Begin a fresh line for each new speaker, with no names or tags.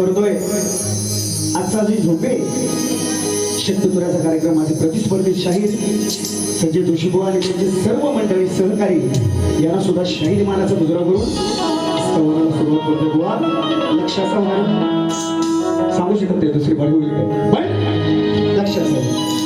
करतोय. आजचा जी झोपे शक्तुराचा कार्यक्रम माझे प्रतिस्पर्धी शाहीर संजय जोशीबुवा आणि त्यांचे सर्व मंडळी सहकारी यांना सुद्धा शाहीर मानाचा मुजरा करून संवादाला सुरुवात करतो बुवा लक्षात सांगू शकत नाही दुसरी बाळी पण लक्षात